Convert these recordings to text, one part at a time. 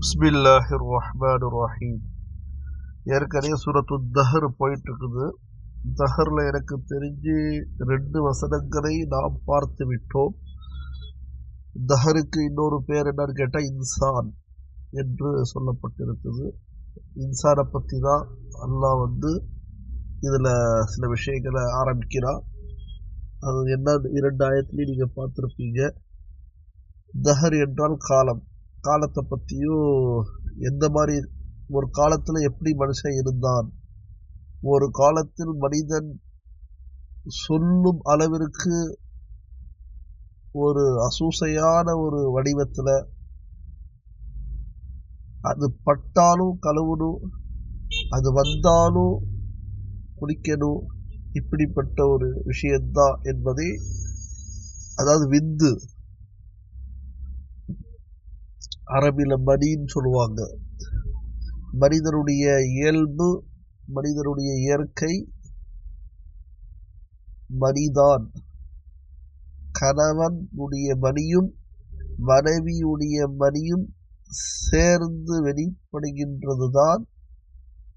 பிஸ்மில்லாஹிர் ரஹ்மான் ரஹீம் ஏற்கனவே சூரத்து தஹர் போயிட்டுருக்குது. தஹரில் எனக்கு தெரிஞ்சு ரெண்டு வசனங்களை நாம் பார்த்து விட்டோம். தஹருக்கு இன்னொரு பேர் என்னன்னு கேட்டால் இன்சான் என்று சொல்லப்பட்டிருக்குது. இன்சானை பற்றி தான் அல்லாஹ் வந்து இதில் சில விஷயங்களை ஆரம்பிக்கிறான். அது என்ன இரண்டு ஆயத்துலேயும் நீங்கள் பார்த்துருப்பீங்க. தஹர் என்றால் காலம். காலத்தை பற்றியும் எந்த மாதிரி ஒரு காலத்தில் எப்படி மனுஷன் இருந்தான்? ஒரு காலத்தில் மனிதன் சொல்லும் அளவிற்கு ஒரு அசூசையான ஒரு வடிவத்தில் அது பட்டாலும் கழுவணும் அது வந்தாலும் குளிக்கணும் இப்படிப்பட்ட ஒரு விஷயந்தான் என்பதை அதாவது விந்து அரபில மணின்னு சொல்லுவாங்க. மனிதனுடைய இயல்பு மனிதனுடைய இயற்கை மணிதான் கணவனுடைய மணியும் மனைவியுடைய மணியும் சேர்ந்து வெளிப்படுகின்றதுதான்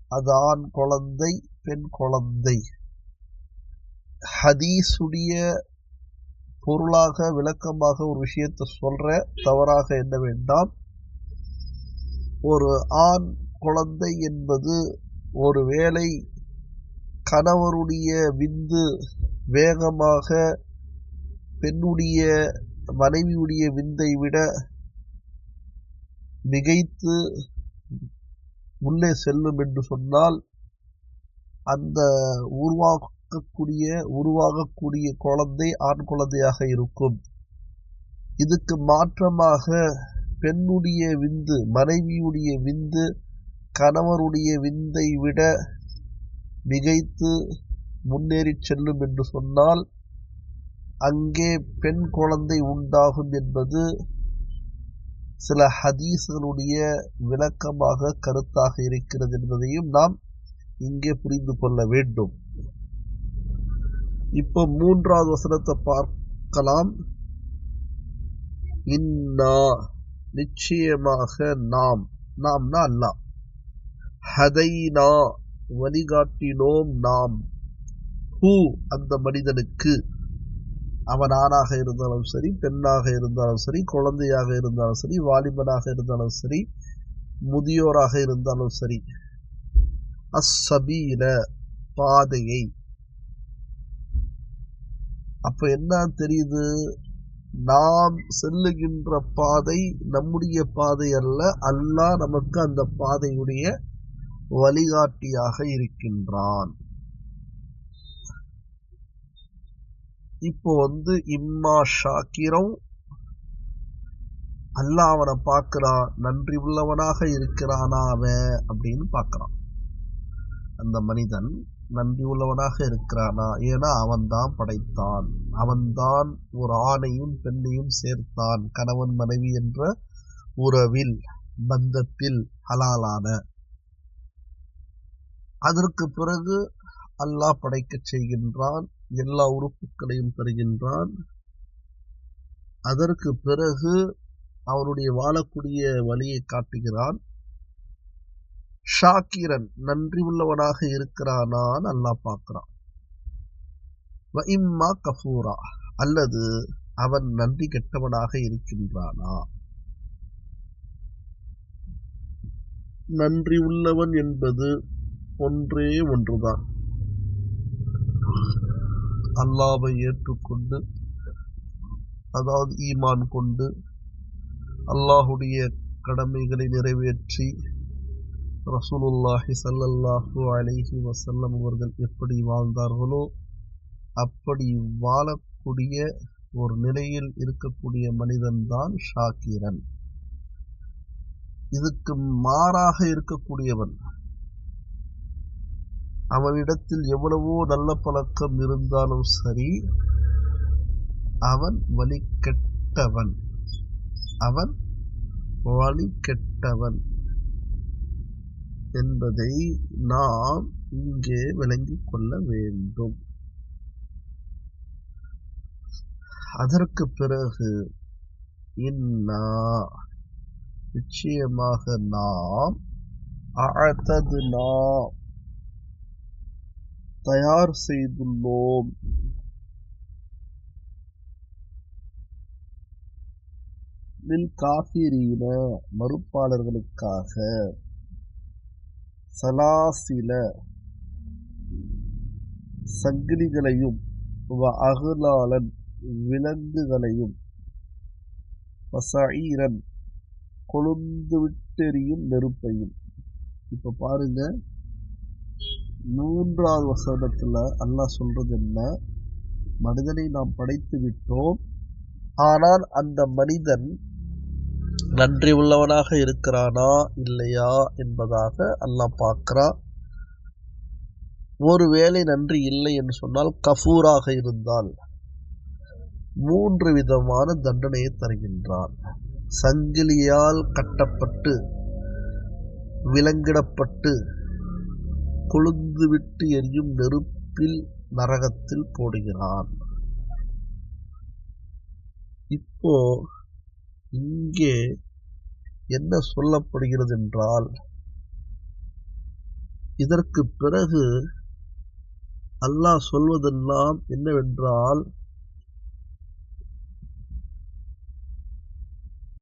அது ஆண் குழந்தை பெண் குழந்தை. ஹதீஸுடைய பொருளாக விளக்கமாக ஒரு விஷயத்தை சொல்கிற தவறாக என்ன வேண்டாம். ஒரு ஆண் குழந்தை என்பது ஒரு வேளை கணவருடைய விந்து வேகமாக பெண்ணுடைய மனைவியுடைய விந்தை விட மிகைத்து உள்ளே செல்லும் என்று சொன்னால் அந்த உருவாக்கக்கூடிய உருவாகக்கூடிய குழந்தை ஆண் குழந்தையாக இருக்கும். இதுக்கு மாற்றமாக பெண்ணுடைய விந்து மனைவியுடைய விந்து கணவருடைய விந்தை விட மிகைத்து முன்னேறி செல்லும் என்று சொன்னால் அங்கே பெண் குழந்தை உண்டாகும் என்பது சில ஹதீஸ்களுடைய விளக்கமாக கருத்தாக இருக்கிறது என்பதையும் நாம் இங்கே புரிந்து கொள்ள வேண்டும். இப்போ மூன்றாவது வசனத்தை பார்க்கலாம். இன்னா நிச்சயமாக நாம் நாம்னா அல்லாஹ். ஹதைனா வழிகாட்டினோம் நாம். ஹூ அந்த மனிதனுக்கு. அவன் ஆணாக இருந்தாலும் சரி பெண்ணாக இருந்தாலும் சரி குழந்தையாக இருந்தாலும் சரி வாலிபனாக இருந்தாலும் சரி முதியோராக இருந்தாலும் சரி. அசபீல பாதையை. அப்ப என்ன தெரியுது? நாம் செல்லுகின்ற பாதை நம்முடைய பாதை அல்ல. அல்லாஹ் நமக்கு அந்த பாதையுடைய வழிகாட்டியாக இருக்கின்றான். இப்போ வந்து இம்மா ஷாக்கிரம் அல்லாஹ் அவனை பார்க்கிறான். நன்றி உள்ளவனாக இருக்கிறானா அவன் அப்படின்னு பார்க்கிறான். அந்த மனிதன் நன்றி உள்ளவனாக இருக்கிறானா? ஏன்னா அவன்தான் படைத்தான். அவன்தான் ஒரு ஆணையும் பெண்ணையும் சேர்த்தான். கணவன் மனைவி என்ற உறவில் பந்தத்தில் ஹலாலான. அதற்கு பிறகு அல்லாஹ் படைக்கச் செய்கின்றான் எல்லா உறுப்புகளையும் தருகின்றான். அதற்கு பிறகு அவனுடைய வாழக்கூடிய வழியை காட்டுகிறான். ஷாக்கிரன் நன்றி உள்ளவனாக இருக்கிறானான்னு அல்லாஹ் பார்க்கிறான். இம்மா கஃபூரா அல்லது அவன் நன்றி கெட்டவனாக இருக்கின்றானா? நன்றி உள்ளவன் என்பது ஒன்றே ஒன்றுதான். அல்லாவை ஏற்றுக்கொண்டு அதாவது ஈமான் கொண்டு அல்லாஹுடைய கடமைகளை நிறைவேற்றி ரசூலுல்லாஹி சல்லல்லாஹு அலைஹி வசல்லம் அவர்கள் எப்படி வாழ்ந்தார்களோ அப்படி வாழக்கூடிய ஒரு நிலையில் இருக்கக்கூடிய மனிதன்தான் ஷாக்கிரன். இதுக்கு மாறாக இருக்கக்கூடியவன் அவனிடத்தில் எவ்வளவோ நல்ல பழக்கம் இருந்தாலும் சரி அவன் வழி கெட்டவன் அவன் வழி கெட்டவன் என்பதை நாம் இங்கே விளங்கிக் கொள்ள வேண்டும். அதற்கு பிறகு இன்னா நிச்சயமாக நாம் அஅததுனா தயார் செய்துள்ளோம். லில் காஃபிரீன மறுப்பாளர்களுக்காக சலாசில சங்கிலிகளையும் வ விலங்குகளையும் வசஈரன் கொழுந்து விட்டெறியும் நெருப்பையும். இப்போ பாருங்க மூன்றாவது வசனத்தில் அல்லாஹ் சொல்றது என்ன? மனிதனை நாம் படைத்து விட்டோம். ஆனால் அந்த மனிதன் நன்றி உள்ளவனாக இருக்கிறானா இல்லையா என்பதாக அல்லாஹ் பார்க்கிறான். ஒருவேளை நன்றி இல்லை என்று சொன்னால் கஃபூராக இருந்தால் மூன்று விதமான தண்டனையை தருகின்றான். சங்கிலியால் கட்டப்பட்டு விலங்கிடப்பட்டு கொழுந்துவிட்டு எரியும் நெருப்பில் நரகத்தில் போடுகிறான். இப்போ இங்கே என்ன சொல்லப்படுகிறது என்றால் இதற்கு பிறகு அல்லாஹ் சொல்வதெல்லாம் என்னவென்றால்